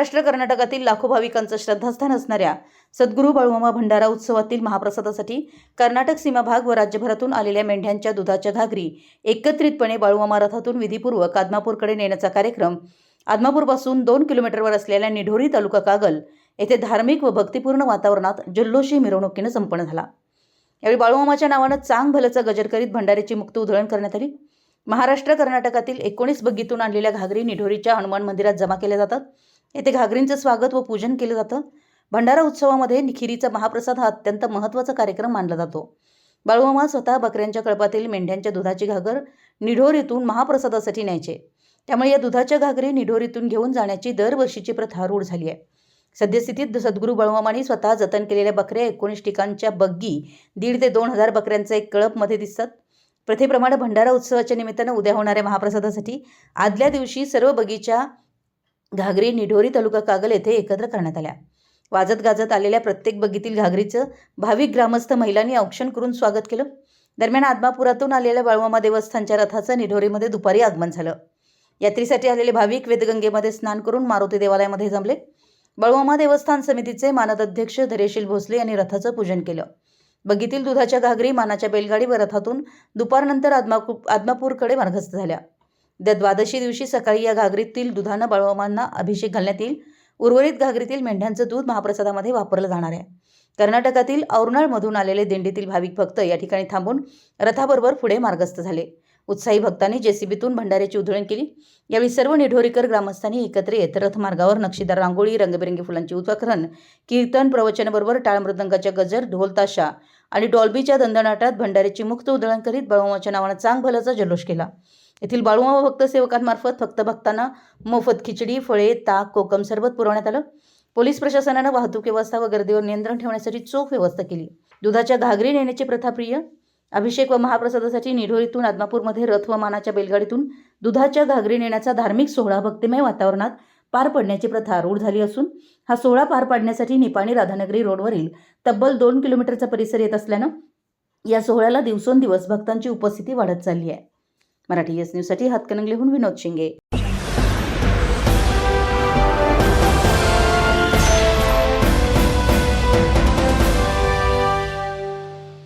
महाराष्ट्र कर्नाटकातील लाखो भाविकांचं श्रद्धास्थान असणाऱ्या सद्गुरू बाळूमामा भंडारा उत्सवातील महाप्रसादासाठी कर्नाटक सीमा भाग व राज्यभरातून आलेल्या मेंढ्यांच्या दुधाच्या घागरी एकत्रितपणे बाळूमामा रथातून विधीपूर्वक आदमापूरकडे नेण्याचा कार्यक्रम आदमापूरपासून दोन किलोमीटरवर असलेल्या निढोरी तालुका कागल येथे धार्मिक व भक्तिपूर्ण वातावरणात जल्लोषी मिरवणुकीनं संपन्न झाला. यावेळी बाळूमामाच्या नावानं चांग भलचा गजर करीत भंडाऱ्याची मुक्त उधळण करण्यात आली. महाराष्ट्र कर्नाटकातील एकोणीस बग्गीतून आणलेल्या घागरी निढोरीच्या हनुमान मंदिरात जमा केल्या जातात. येथे घागरींचं स्वागत व पूजन केलं जातं. भंडारा उत्सवामध्ये निखिरीचा महाप्रसाद हा अत्यंत महत्त्वाचा कार्यक्रम मानला जातो. बाळूमामा स्वतः बकऱ्यांच्या कळपातील मेंढ्यांच्या दुधाची घागर निढोरीतून महाप्रसादासाठी न्यायचे. त्यामुळे या दुधाच्या घागरी निढोरीतून घेऊन जाण्याची दरवर्षीची प्रथा रूढ झाली आहे. सद्यस्थितीत सद्गुरू बाळूमामांनी स्वतः जतन केलेल्या बकऱ्या एकोणीस ठिकाणच्या बग्गी दीड ते दोन हजार बकऱ्यांचा एक कळपमध्ये दिसतात. प्रथेप्रमाणे भंडारा उत्सवाच्या निमित्तानं उद्या होणाऱ्या महाप्रसादासाठी आदल्या दिवशी सर्व बगीच्या घागरी निढोरी तालुका कागल येथे एकत्र करण्यात आल्या. वाजत गाजत आलेल्या प्रत्येक बगीतील घागरीचं भाविक ग्रामस्थ महिलांनी औक्षण करून स्वागत केलं. दरम्यान आदमापुरातून आलेल्या बाळूमामा देवस्थानच्या रथाचं निढोरीमध्ये दुपारी आगमन झालं. यात्रेसाठी आलेले भाविक वेदगंगेमध्ये स्नान करून मारुती देवालयामध्ये जमले. बळवामा देवस्थान समितीचे मानद अध्यक्ष धैर्यशील भोसले यांनी रथाचं पूजन केलं. बगीतील दुधाच्या घागरी मानाच्या बैलगाडी व रथातून दुपारनंतर आदमापू आदमापूरकडे मार्गस्थ झाल्या. त्या द्वादशी दिवशी सकाळी या घागरीतील दुधानं बळवमांना अभिषेक घालण्यात येईल. उर्वरित घागरीतील मेंढ्यांचं दूध महाप्रसादामध्ये वापरलं जाणार आहे. कर्नाटकातील औरनाळमधून आलेले दिंडीतील भाविक भक्त या ठिकाणी थांबून रथाबरोबर पुढे मार्गस्थ झाले. उत्साही भक्तांनी जेसीबीतून भंडाऱ्याची उधळण केली. यावेळी सर्व निढोरीकर ग्रामस्थांनी एकत्र येत रथमार्गावर नक्षीदार रांगोळी रंगबिरंगी फुलांची उत्तराखरण कीर्तन प्रवचनाबरोबर टाळमृदंगाच्या गजर ढोल ताशा आणि डॉल्बीच्या दंदनाटात भंडाऱ्याची मुक्त उधळण करीत बळवमाच्या नावानं चांग भलाचा जल्लोष केला. येथील बाळूमामा भक्त सेवकांमार्फत फक्त भक्तांना मोफत खिचडी फळे ताक कोकम सरबत पुरवण्यात आलं. पोलीस प्रशासनानं वाहतूक व्यवस्था व गर्दीवर नियंत्रण ठेवण्यासाठी चोख व्यवस्था केली. दुधाच्या घागरी नेण्याची प्रथा प्रिय अभिषेक व महाप्रसादासाठी निढोळीतून आदमापूरमध्ये रथ व मानाच्या बैलगाडीतून दुधाच्या घागरी नेण्याचा धार्मिक सोहळा भक्तिमय वातावरणात पार पडण्याची प्रथा रूढ झाली असून हा सोहळा पार पाडण्यासाठी निपाणी राधानगरी रोडवरील तब्बल दोन किलोमीटरचा परिसर येत असल्यानं या सोहळ्याला दिवसोंदिवस भक्तांची उपस्थिती वाढत चालली आहे. मराठी एस न्यूजसाठी हातकणंगलेहून विनोद शिंगे.